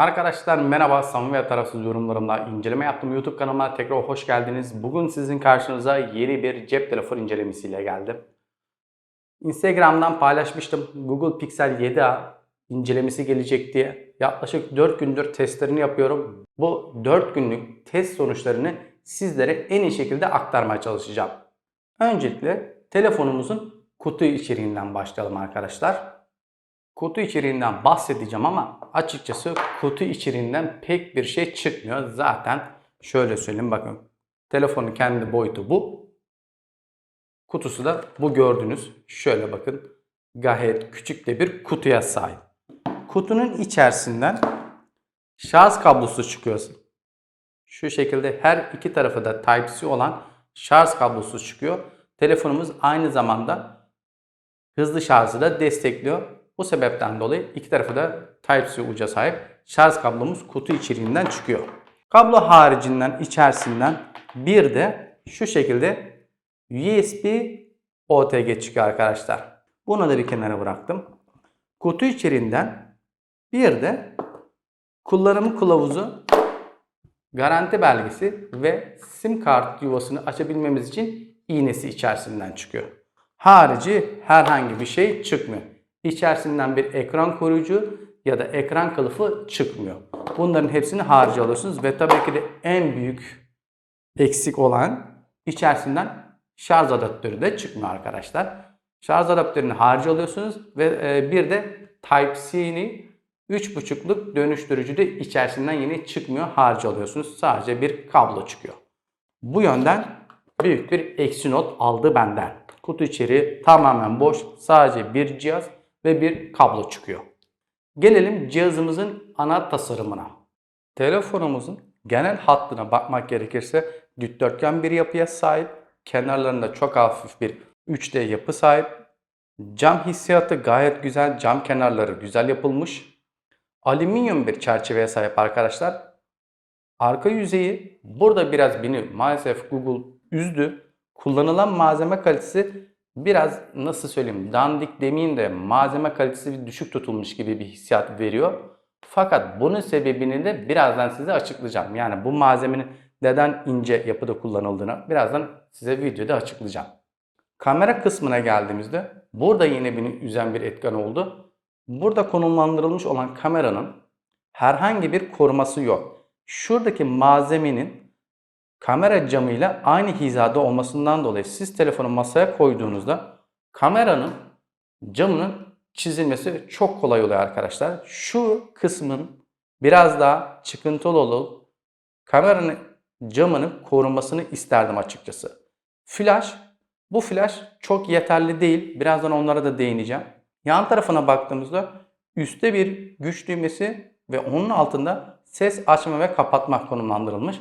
Arkadaşlar merhaba samimi ve tarafsız yorumlarımla inceleme yaptım YouTube kanalıma tekrar hoş geldiniz. Bugün sizin karşınıza yeni bir cep telefonu incelemesiyle geldim. Instagram'dan paylaşmıştım Google Pixel 7a incelemesi gelecek diye. Yaklaşık 4 gündür testlerini yapıyorum. Bu 4 günlük test sonuçlarını sizlere en iyi şekilde aktarmaya çalışacağım. Öncelikle telefonumuzun kutu içeriğinden başlayalım arkadaşlar. Kutu içeriğinden bahsedeceğim ama açıkçası kutu içeriğinden pek bir şey çıkmıyor. Zaten şöyle söyleyeyim bakın. Telefonun kendi boyutu bu. Kutusu da bu gördüğünüz. Şöyle bakın. Gayet küçük de bir kutuya sahip. Kutunun içerisinden şarj kablosu çıkıyor. Şu şekilde her iki tarafı da Type-C olan şarj kablosu çıkıyor. Telefonumuz aynı zamanda hızlı şarjı da destekliyor. Bu sebepten dolayı iki tarafı da Type-C uca sahip şarj kablomuz kutu içeriğinden çıkıyor. Kablo haricinden içerisinden bir de şu şekilde USB OTG çıkıyor arkadaşlar. Bunu da bir kenara bıraktım. Kutu içeriğinden bir de kullanım kılavuzu, garanti belgesi ve sim kart yuvasını açabilmemiz için iğnesi içerisinden çıkıyor. Harici herhangi bir şey çıkmıyor. İçerisinden bir ekran koruyucu ya da ekran kılıfı çıkmıyor. Bunların hepsini harici alıyorsunuz ve tabii ki de en büyük eksik olan içerisinden şarj adaptörü de çıkmıyor arkadaşlar. Şarj adaptörünü harici alıyorsunuz ve e, bir de Type-C'ni 3.5'luk dönüştürücü de içerisinden yine çıkmıyor. Harici alıyorsunuz. Sadece bir kablo çıkıyor. Bu yönden büyük bir eksi not aldı benden. Kutu içeriği tamamen boş. Sadece bir cihaz ve bir kablo çıkıyor. Gelelim cihazımızın ana tasarımına. Telefonumuzun genel hattına bakmak gerekirse dikdörtgen bir yapıya sahip. Kenarlarında çok hafif bir 3D yapı sahip. Cam hissiyatı gayet güzel. Cam kenarları güzel yapılmış. Alüminyum bir çerçeveye sahip arkadaşlar. Arka yüzeyi burada biraz beni maalesef Google üzdü. Kullanılan malzeme kalitesi biraz nasıl söyleyeyim dandik demeyeyim de malzeme kalitesi düşük tutulmuş gibi bir hissiyat veriyor. Fakat bunun sebebini de birazdan size açıklayacağım. Yani bu malzemenin neden ince yapıda kullanıldığını birazdan size videoda açıklayacağım. Kamera kısmına geldiğimizde burada yine beni üzen bir etken oldu. Burada konumlandırılmış olan kameranın herhangi bir koruması yok. Şuradaki malzemenin kamera camıyla aynı hizada olmasından dolayı siz telefonu masaya koyduğunuzda kameranın camının çizilmesi çok kolay oluyor arkadaşlar. Şu kısmın biraz daha çıkıntılı olup kameranın camının korunmasını isterdim açıkçası. Flash, bu flash çok yeterli değil. Birazdan onlara da değineceğim. Yan tarafına baktığımızda üstte bir güç düğmesi ve onun altında ses açma ve kapatma konumlandırılmış.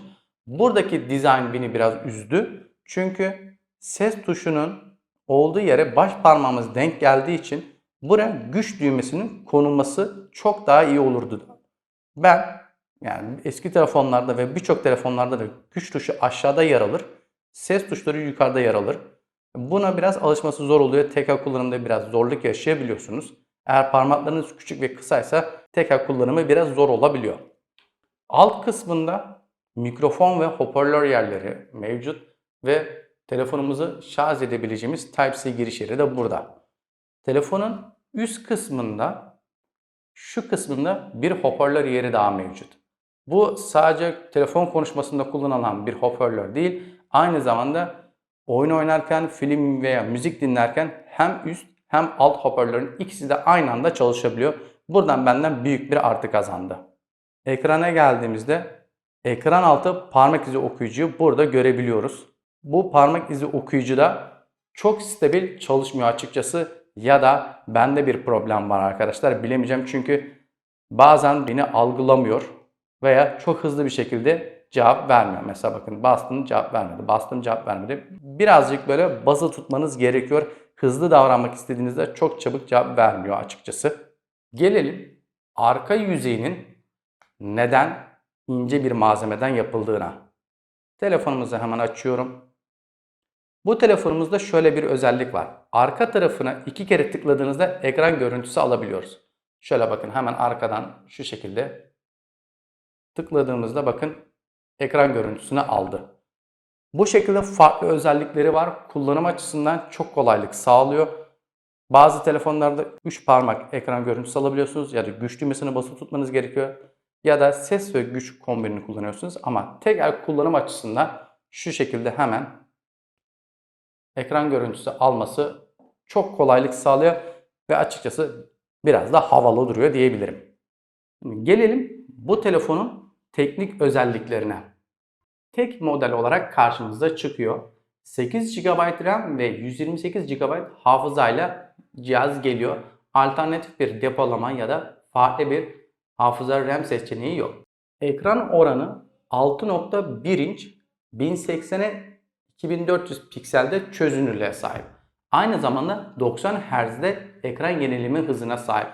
Buradaki dizayn beni biraz üzdü. Çünkü ses tuşunun olduğu yere baş parmağımız denk geldiği için buraya güç düğmesinin konulması çok daha iyi olurdu. Ben yani eski telefonlarda ve birçok telefonlarda da güç tuşu aşağıda yer alır. Ses tuşları yukarıda yer alır. Buna biraz alışması zor oluyor. Tekrar kullanımda biraz zorluk yaşayabiliyorsunuz. Eğer parmaklarınız küçük ve kısaysa tekrar kullanımı biraz zor olabiliyor. Alt kısmında mikrofon ve hoparlör yerleri mevcut ve telefonumuzu şarj edebileceğimiz Type-C giriş yeri de burada. Telefonun üst kısmında şu kısmında bir hoparlör yeri daha mevcut. Bu sadece telefon konuşmasında kullanılan bir hoparlör değil, aynı zamanda oyun oynarken, film veya müzik dinlerken hem üst hem alt hoparlörün ikisi de aynı anda çalışabiliyor. Buradan benden büyük bir artı kazandı. Ekrana geldiğimizde ekran altı parmak izi okuyucuyu burada görebiliyoruz. Bu parmak izi okuyucuda çok stabil çalışmıyor açıkçası ya da bende bir problem var arkadaşlar bilemeyeceğim çünkü bazen beni algılamıyor veya çok hızlı bir şekilde cevap vermiyor. Mesela bakın bastım cevap vermedi, bastım cevap vermedi. Birazcık böyle bazı tutmanız gerekiyor. Hızlı davranmak istediğinizde çok çabuk cevap vermiyor açıkçası. Gelelim arka yüzeyinin neden ince bir malzemeden yapıldığına. Telefonumuzu hemen açıyorum. Bu telefonumuzda şöyle bir özellik var. Arka tarafına iki kere tıkladığınızda ekran görüntüsü alabiliyoruz. Şöyle bakın hemen arkadan şu şekilde tıkladığımızda bakın ekran görüntüsünü aldı. Bu şekilde farklı özellikleri var. Kullanım açısından çok kolaylık sağlıyor. Bazı telefonlarda 3 parmak ekran görüntüsü alabiliyorsunuz ya da güç düğmesine basılı tutmanız gerekiyor. Ya da ses ve güç kombinini kullanıyorsunuz ama tek el kullanım açısından şu şekilde hemen ekran görüntüsü alması çok kolaylık sağlıyor ve açıkçası biraz da havalı duruyor diyebilirim. Gelelim bu telefonun teknik özelliklerine. Tek model olarak karşımıza çıkıyor. 8 GB RAM ve 128 GB hafızayla cihaz geliyor. Alternatif bir depolama ya da farklı bir hafıza RAM seçeneği yok. Ekran oranı 6.1 inç 1080'e 2400 pikselde çözünürlüğe sahip. Aynı zamanda 90 Hz'de ekran yenileme hızına sahip.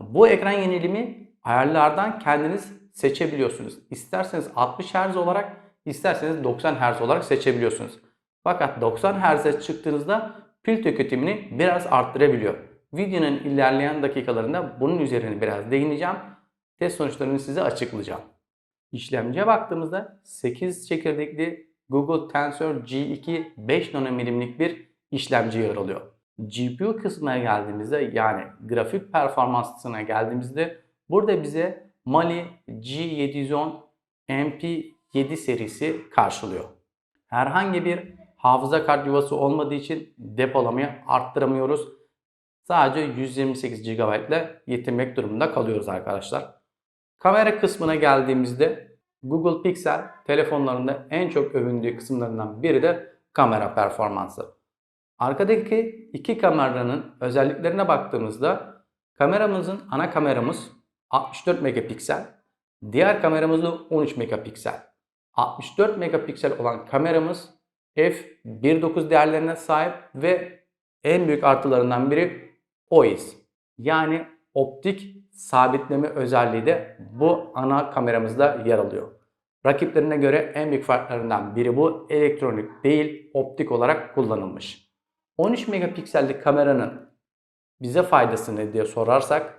Bu ekran yenilimi ayarlardan kendiniz seçebiliyorsunuz. İsterseniz 60 Hz olarak, isterseniz 90 Hz olarak seçebiliyorsunuz. Fakat 90 Hz'e çıktığınızda pil tüketimini biraz arttırabiliyor. Videonun ilerleyen dakikalarında bunun üzerine biraz değineceğim. Test sonuçlarını size açıklayacağım. İşlemciye baktığımızda 8 çekirdekli Google Tensor G2 5 nanomilimlik bir işlemci yer alıyor. GPU kısmına geldiğimizde yani grafik performansına geldiğimizde burada bize Mali G710 MP7 serisi karşılıyor. Herhangi bir hafıza kart yuvası olmadığı için depolamayı arttıramıyoruz. Sadece 128 GB ile yetinmek durumunda kalıyoruz arkadaşlar. Kamera kısmına geldiğimizde Google Pixel telefonlarında en çok övündüğü kısımlarından biri de kamera performansı. Arkadaki iki kameranın özelliklerine baktığımızda kameramızın ana kameramız 64 megapiksel, diğer kameramız da 13 megapiksel. 64 megapiksel olan kameramız f1.9 değerlerine sahip ve en büyük artılarından biri OIS. Yani optik sabitleme özelliği de bu ana kameramızda yer alıyor. Rakiplerine göre en büyük farklarından biri bu. Elektronik değil, optik olarak kullanılmış. 13 megapiksellik kameranın bize faydası ne diye sorarsak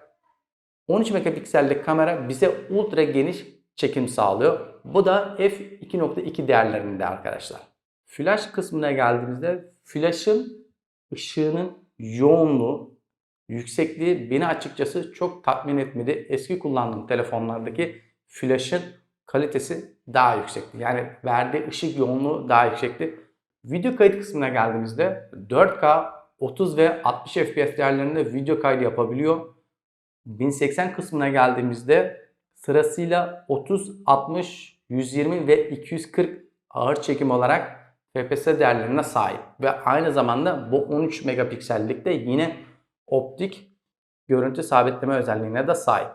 13 megapiksellik kamera bize ultra geniş çekim sağlıyor. Bu da f2.2 değerlerinde arkadaşlar. Flash kısmına geldiğimizde flash'ın ışığının yoğunluğu, yüksekliği beni açıkçası çok tatmin etmedi. Eski kullandığım telefonlardaki flash'ın kalitesi daha yüksekti. Yani verdiği ışık yoğunluğu daha yüksekti. Video kayıt kısmına geldiğimizde 4K 30 ve 60 FPS değerlerinde video kaydı yapabiliyor. 1080 kısmına geldiğimizde sırasıyla 30, 60, 120 ve 240 ağır çekim olarak FPS değerlerine sahip ve aynı zamanda bu 13 megapiksellikte yine optik görüntü sabitleme özelliğine de sahip.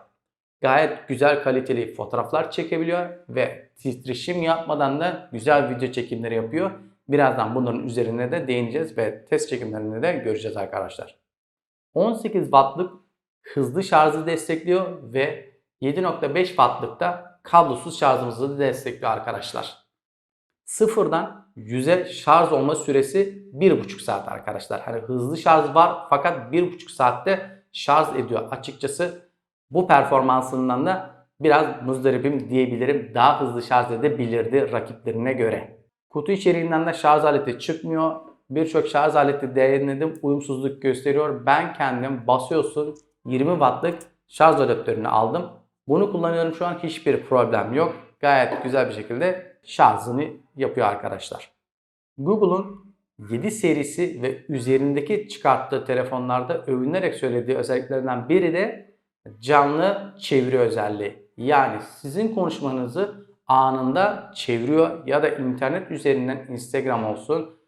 Gayet güzel kaliteli fotoğraflar çekebiliyor ve titreşim yapmadan da güzel video çekimleri yapıyor. Birazdan bunların üzerine de değineceğiz ve test çekimlerini de göreceğiz arkadaşlar. 18 wattlık hızlı şarjı destekliyor ve 7.5 wattlık da kablosuz şarjımızı da destekliyor arkadaşlar. Sıfırdan 100'e şarj olma süresi 1.5 saat arkadaşlar. Hani hızlı şarj var fakat 1.5 saatte şarj ediyor. Açıkçası bu performansından da biraz muzdaribim diyebilirim. Daha hızlı şarj edebilirdi rakiplerine göre. Kutu içeriğinden de şarj aleti çıkmıyor. Birçok şarj aleti denedim. Uyumsuzluk gösteriyor. Ben kendim basıyorsun 20 wattlık şarj adaptörünü aldım. Bunu kullanıyorum şu an hiçbir problem yok. Gayet güzel bir şekilde şarjını yapıyor arkadaşlar. Google'un 7 serisi ve üzerindeki çıkarttığı telefonlarda övünerek söylediği özelliklerinden biri de canlı çeviri özelliği. Yani sizin konuşmanızı anında çeviriyor ya da internet üzerinden Instagram olsun,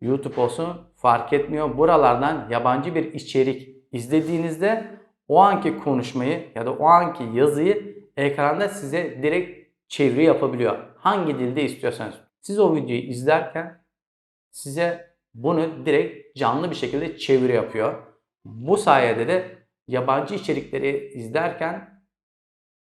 YouTube olsun fark etmiyor. Buralardan yabancı bir içerik izlediğinizde o anki konuşmayı ya da o anki yazıyı ekranda size direkt çeviri yapabiliyor. Hangi dilde istiyorsanız. Siz o videoyu izlerken size bunu direkt canlı bir şekilde çeviri yapıyor. Bu sayede de yabancı içerikleri izlerken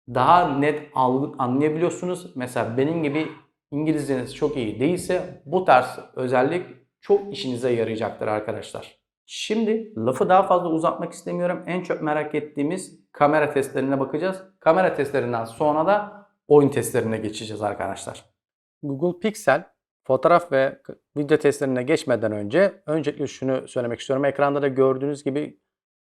daha net anlayabiliyorsunuz. Mesela benim gibi İngilizceniz çok iyi değilse bu tarz özellik çok işinize yarayacaktır arkadaşlar. Şimdi lafı daha fazla uzatmak istemiyorum. En çok merak ettiğimiz kamera testlerine bakacağız. Kamera testlerinden sonra da oyun testlerine geçeceğiz arkadaşlar. Google Pixel fotoğraf ve video testlerine geçmeden önce öncelikle şunu söylemek istiyorum. Ekranda da gördüğünüz gibi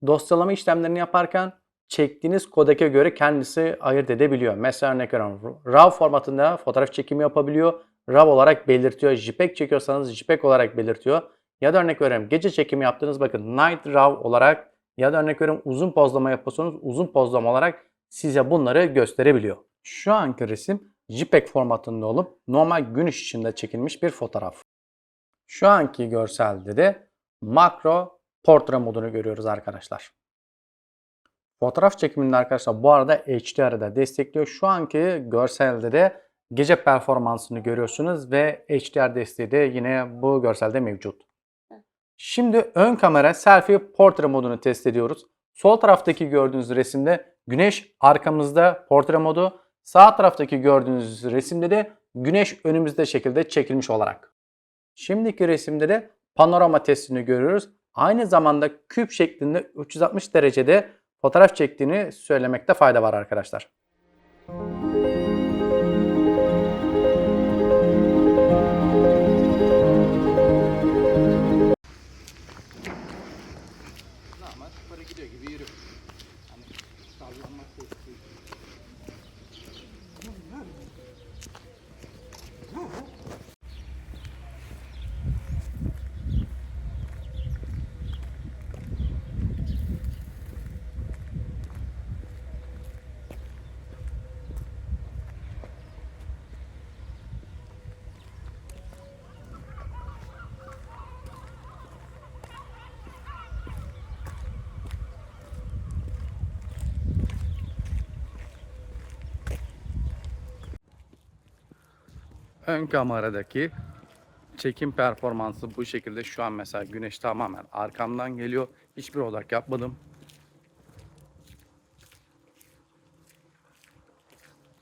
dosyalama işlemlerini yaparken çektiğiniz kodeke göre kendisi ayırt edebiliyor. Mesela örnek veriyorum RAW formatında fotoğraf çekimi yapabiliyor. RAW olarak belirtiyor. JPEG çekiyorsanız JPEG olarak belirtiyor. Ya da örnek veriyorum gece çekimi yaptığınız bakın Night RAW olarak ya da örnek veriyorum uzun pozlama yapıyorsanız uzun pozlama olarak size bunları gösterebiliyor. Şu anki resim JPEG formatında olup normal gün ışığında çekilmiş bir fotoğraf. Şu anki görselde de makro portre modunu görüyoruz arkadaşlar. Fotoğraf çekiminde arkadaşlar bu arada HDR'ı da destekliyor. Şu anki görselde de gece performansını görüyorsunuz ve HDR desteği de yine bu görselde mevcut. Şimdi ön kamera selfie portre modunu test ediyoruz. Sol taraftaki gördüğünüz resimde güneş arkamızda portre modu. Sağ taraftaki gördüğünüz resimde de güneş önümüzde şekilde çekilmiş olarak. Şimdiki resimde de panorama testini görüyoruz. Aynı zamanda küp şeklinde 360 derecede fotoğraf çektiğini söylemekte fayda var arkadaşlar. Ön kameradaki çekim performansı bu şekilde. Şu an mesela güneş tamamen arkamdan geliyor. Hiçbir odak yapmadım.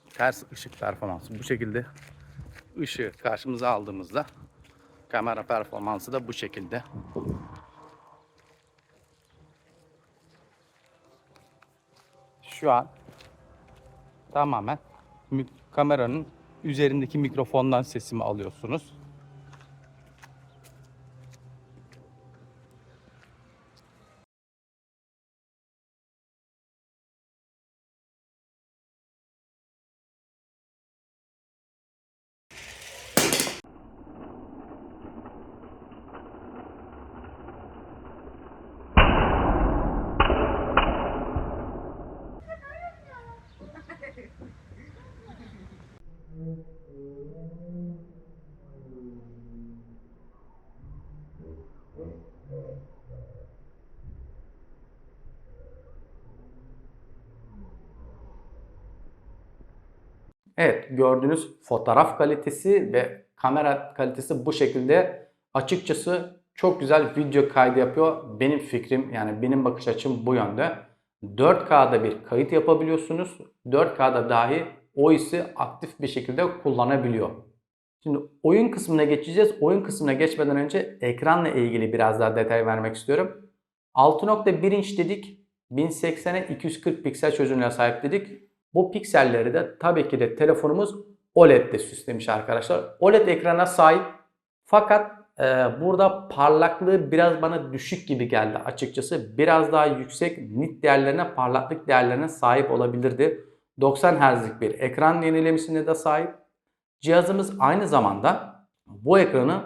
Ters ışık performansı bu şekilde. Işığı karşımıza aldığımızda kamera performansı da bu şekilde. Şu an tamamen kameranın üzerindeki mikrofondan sesimi alıyorsunuz. Evet gördüğünüz fotoğraf kalitesi ve kamera kalitesi bu şekilde. Açıkçası çok güzel video kaydı yapıyor. Benim fikrim yani benim bakış açım bu yönde. 4K'da bir kayıt yapabiliyorsunuz. 4K'da dahi o hissi aktif bir şekilde kullanabiliyor. Şimdi oyun kısmına geçeceğiz. Oyun kısmına geçmeden önce ekranla ilgili biraz daha detay vermek istiyorum. 6.1 inç dedik. 1080'e 240 piksel çözünürlüğe sahip dedik. Bu pikselleri de tabii ki de telefonumuz OLED'de süslemiş arkadaşlar. OLED ekrana sahip fakat e, burada parlaklığı biraz bana düşük gibi geldi açıkçası. Biraz daha yüksek nit değerlerine, parlaklık değerlerine sahip olabilirdi. 90 Hz'lik bir ekran yenilemesine de sahip. Cihazımız aynı zamanda bu ekranı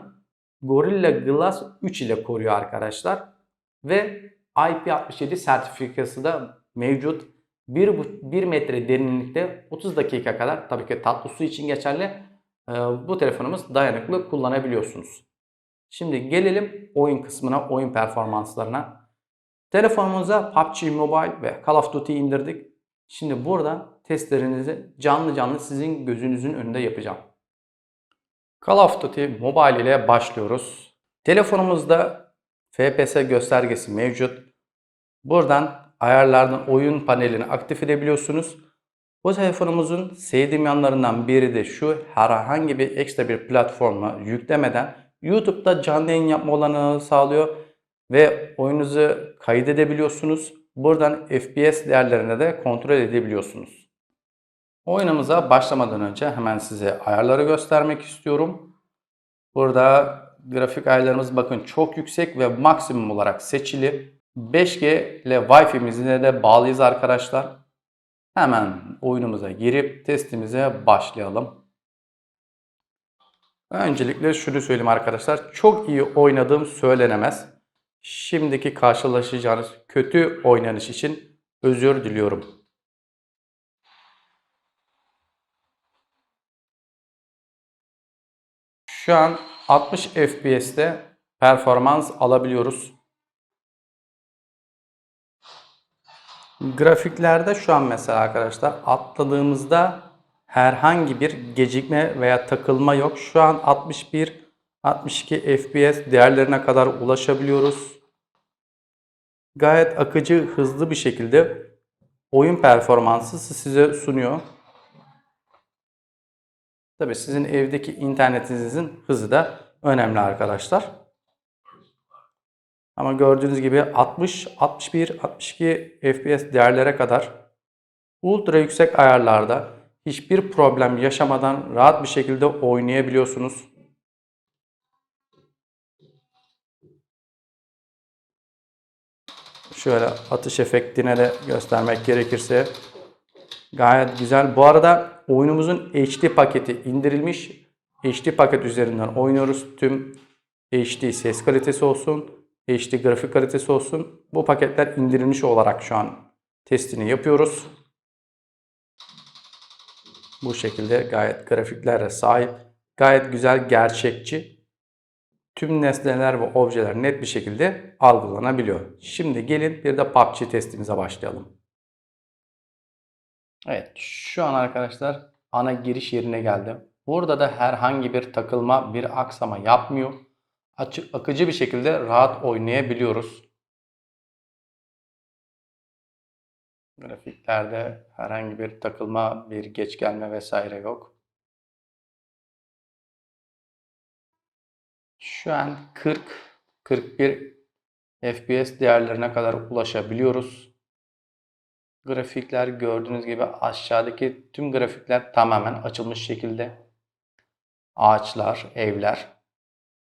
Gorilla Glass 3 ile koruyor arkadaşlar. Ve IP67 sertifikası da mevcut. 1, 1 metre derinlikte 30 dakika kadar tabii ki tatlı su için geçerli e, bu telefonumuz dayanıklı kullanabiliyorsunuz. Şimdi gelelim oyun kısmına, oyun performanslarına. Telefonumuza PUBG Mobile ve Call of Duty indirdik. Şimdi buradan testlerinizi canlı canlı sizin gözünüzün önünde yapacağım. Call of Duty Mobile ile başlıyoruz. Telefonumuzda FPS göstergesi mevcut. Buradan ayarlardan oyun panelini aktif edebiliyorsunuz. Bu telefonumuzun sevdiğim yanlarından biri de şu herhangi bir ekstra bir platforma yüklemeden YouTube'da canlı yayın yapma olanağı sağlıyor ve oyununuzu kaydedebiliyorsunuz. Buradan FPS değerlerine de kontrol edebiliyorsunuz. Oyunumuza başlamadan önce hemen size ayarları göstermek istiyorum. Burada grafik ayarlarımız bakın çok yüksek ve maksimum olarak seçili. 5G ile Wi-Fi'mizle de bağlıyız arkadaşlar. Hemen oyunumuza girip testimize başlayalım. Öncelikle şunu söyleyeyim arkadaşlar. Çok iyi oynadığım söylenemez. Şimdiki karşılaşacağınız kötü oynanış için özür diliyorum. Şu an 60 FPS'te performans alabiliyoruz. Grafiklerde şu an mesela arkadaşlar atladığımızda herhangi bir gecikme veya takılma yok. Şu an 61 62 FPS değerlerine kadar ulaşabiliyoruz. Gayet akıcı, hızlı bir şekilde oyun performansı size sunuyor. Tabii sizin evdeki internetinizin hızı da önemli arkadaşlar. Ama gördüğünüz gibi 60, 61, 62 FPS değerlere kadar ultra yüksek ayarlarda hiçbir problem yaşamadan rahat bir şekilde oynayabiliyorsunuz. Şöyle atış efektine de göstermek gerekirse gayet güzel. Bu arada oyunumuzun HD paketi indirilmiş. HD paket üzerinden oynuyoruz. Tüm HD ses kalitesi olsun, HD grafik kalitesi olsun. Bu paketler indirilmiş olarak şu an testini yapıyoruz. Bu şekilde gayet grafiklere sahip, gayet güzel, gerçekçi. Tüm nesneler ve objeler net bir şekilde algılanabiliyor. Şimdi gelin bir de PUBG testimize başlayalım. Evet, şu an arkadaşlar ana giriş yerine geldim. Burada da herhangi bir takılma, bir aksama yapmıyor. Açık, akıcı bir şekilde rahat oynayabiliyoruz. Grafiklerde herhangi bir takılma, bir geç gelme vesaire yok. Şu an 40 41 FPS değerlerine kadar ulaşabiliyoruz. Grafikler gördüğünüz gibi aşağıdaki tüm grafikler tamamen açılmış şekilde. Ağaçlar, evler,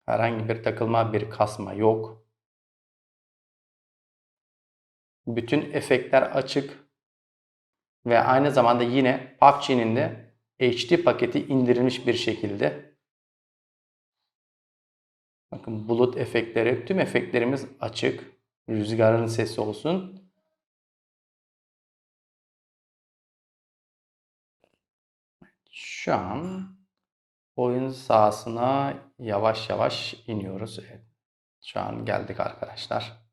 herhangi bir takılma, bir kasma yok. Bütün efektler açık ve aynı zamanda yine PUBG'nin de HD paketi indirilmiş bir şekilde. Bakın bulut efektleri, tüm efektlerimiz açık. Rüzgarın sesi olsun. Şu an oyun sahasına yavaş yavaş iniyoruz. Evet. Şu an geldik arkadaşlar.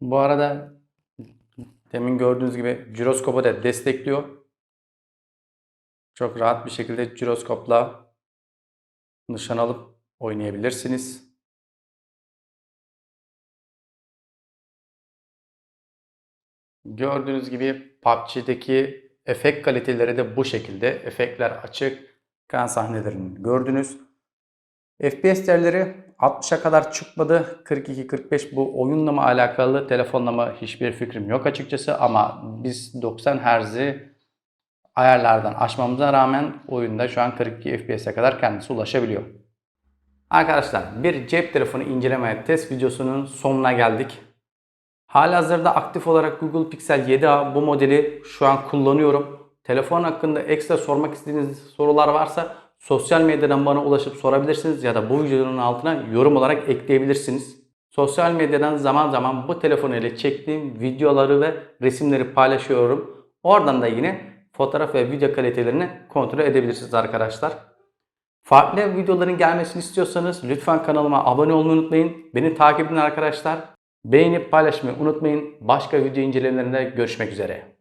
Bu arada demin gördüğünüz gibi jiroskopu da destekliyor. Çok rahat bir şekilde jiroskopla nişan alıp oynayabilirsiniz. Gördüğünüz gibi PUBG'deki efekt kaliteleri de bu şekilde. Efektler açık. Kan sahnelerini gördünüz. FPS değerleri 60'a kadar çıkmadı. 42-45 bu oyunla mı alakalı, telefonla mı hiçbir fikrim yok açıkçası. Ama biz 90 Hz'i ayarlardan aşmamıza rağmen oyunda şu an 42 FPS'e kadar kendisi ulaşabiliyor. Arkadaşlar bir cep telefonu inceleme test videosunun sonuna geldik. Halihazırda aktif olarak Google Pixel 7a bu modeli şu an kullanıyorum. Telefon hakkında ekstra sormak istediğiniz sorular varsa sosyal medyadan bana ulaşıp sorabilirsiniz ya da bu videonun altına yorum olarak ekleyebilirsiniz. Sosyal medyadan zaman zaman bu telefon ile çektiğim videoları ve resimleri paylaşıyorum. Oradan da yine fotoğraf ve video kalitelerini kontrol edebilirsiniz arkadaşlar. Farklı videoların gelmesini istiyorsanız lütfen kanalıma abone olmayı unutmayın. Beni takip edin arkadaşlar. Beğenip paylaşmayı unutmayın. Başka video incelemelerinde görüşmek üzere.